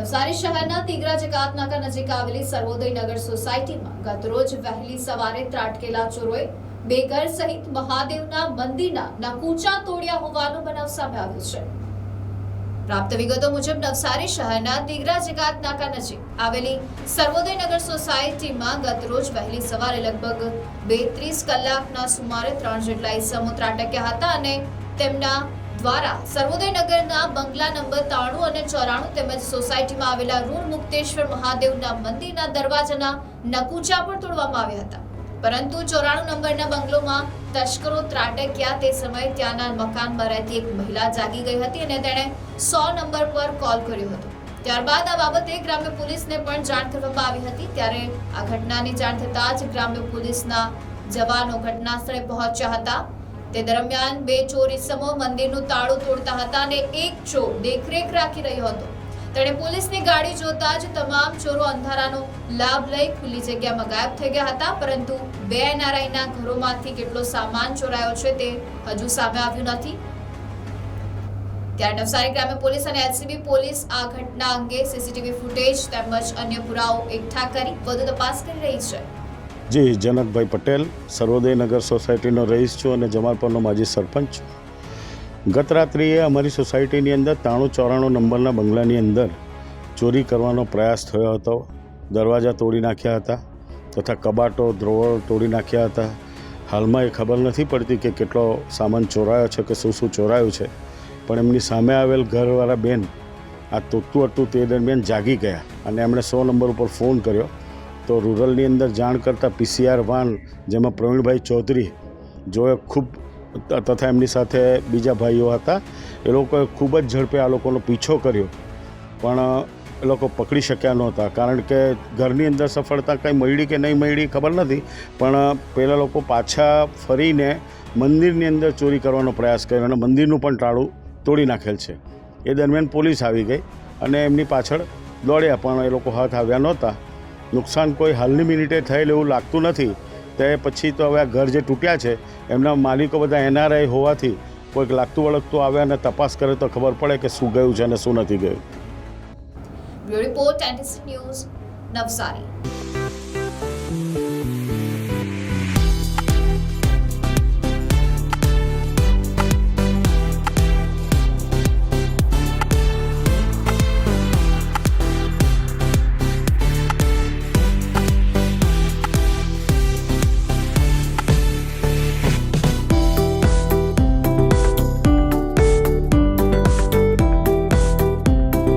નવસારી શહેરના તિગરા જકાતનાકા નજીક આવેલી સર્વોદય નગર સોસાયટીમાં ગતરોજ વહેલી સવારે ત્રાટકેલા ચોરોએ બે ઘર સહિત મહાદેવના મંદિરના નકુચા તોડ્યા હોવાનો બનાવ સામે આવ્યો છે. પ્રાપ્ત વિગતો મુજબ નવસારી શહેરના તિગરા જકાત નાકા નજીક આવેલી સર્વોદય નગર સોસાયટીમાં ગતરોજ વહેલી સવારે લગભગ બે ત્રીસ કલાકના સુમારે ત્રણ જેટલા ઇસમો ત્રાટક્યા હતા અને તેમના દ્વારા સર્વોદય નગરના બંગલા નંબર ત્રાણું અને ચોરાણું તેમજ સોસાયટીમાં આવેલા ઋણ મુક્તેશ્વર મહાદેવના મંદિરના દરવાજાના નકુચા પણ તોડવામાં આવ્યા હતા. પરંતુ ચોરાણું નંબરના બંગલોમાં તસ્કરો ત્રાટક્યા તે સમયે ત્યાંના મકાનમાં રહેતી એક મહિલા જાગી ગઈ હતી અને તેણે સો નંબર પર કોલ કર્યો હતો. ત્યારબાદ આ બાબતે ગ્રામ્ય પોલીસને પણ જાણ કરવામાં આવી હતી. ત્યારે આ ઘટનાની જાણ થતાં જ ગ્રામ્ય પોલીસના જવાનો ઘટના સ્થળે પહોંચ્યા હતા. તે દરમિયાન બે ચોર ઇસમો મંદિરનું તાળું તોડતા હતા અને એક ચોર દેખરેખ રાખી રહ્યો હતો. તેણે પોલીસની ગાડી જોતા જ તમામ ચોરો અંધારાનો લાભ લઈ ખુલ્લી જગ્યામાં ગાયબ થઈ ગયા હતા, પરંતુ બે એનઆરઆઈના ઘરોમાંથી કેટલો સામાન ચોરાયો છે તે હજુ સામે આવ્યું નથી. ત્યારે નવસારી ગ્રામ્ય પોલીસ અને એલસીબી પોલીસ આ ઘટના અંગે સીસીટીવી ફૂટેજ તેમજ અન્ય પુરાવો એકઠા કરી વધુ તપાસ કરી રહી છે. જી, જનકભાઈ પટેલ, સર્વોદય નગર સોસાયટીનો રહીશ છું અને જમાલપુરનો માજી સરપંચ છું. ગત રાત્રિએ અમારી સોસાયટીની અંદર ત્રાણું ચોરાણું નંબરના બંગલાની અંદર ચોરી કરવાનો પ્રયાસ થયો હતો. દરવાજા તોડી નાખ્યા હતા તથા કબાટો ધ્રોવળ તોડી નાખ્યા હતા. હાલમાં એ ખબર નથી પડતી કે કેટલો સામાન ચોરાયો છે કે શું શું ચોરાયું છે. પણ એમની સામે આવેલ ઘરવાળા બેન આ તૂટતું હતું તે દરમિયાન જાગી ગયા અને એમણે સો નંબર ઉપર ફોન કર્યો તો રૂરલની અંદર જાણ કરતાં પીસીઆર વાન, જેમાં પ્રવીણભાઈ ચૌધરી જોએ ખૂબ તથા એમની સાથે બીજા ભાઈઓ હતા, એ લોકોએ ખૂબ જ ઝડપે આ લોકોનો પીછો કર્યો. પણ એ લોકો પકડી શક્યા નહોતા, કારણ કે ઘરની અંદર સફળતા કંઈ મળી કે નહીં મળી ખબર નથી, પણ પેલા લોકો પાછા ફરીને મંદિરની અંદર ચોરી કરવાનો પ્રયાસ કર્યો અને મંદિરનું પણ ટાળું તોડી નાખેલ છે. એ દરમિયાન પોલીસ આવી ગઈ અને એમની પાછળ દોડ્યા, પણ એ લોકો હાથ આવ્યા નહોતા. નુકસાન કોઈ હાલની મિનિટે થયેલ એવું લાગતું નથી. તે પછી તો હવે આ ઘર જે તૂટ્યા છે, એમના માલિકો બધા એનઆરઆઈ હોવાથી કોઈક લાગતું વળગતું આવે અને તપાસ કરે તો ખબર પડે કે શું ગયું છે અને શું નથી ગયું. Report news Navsari.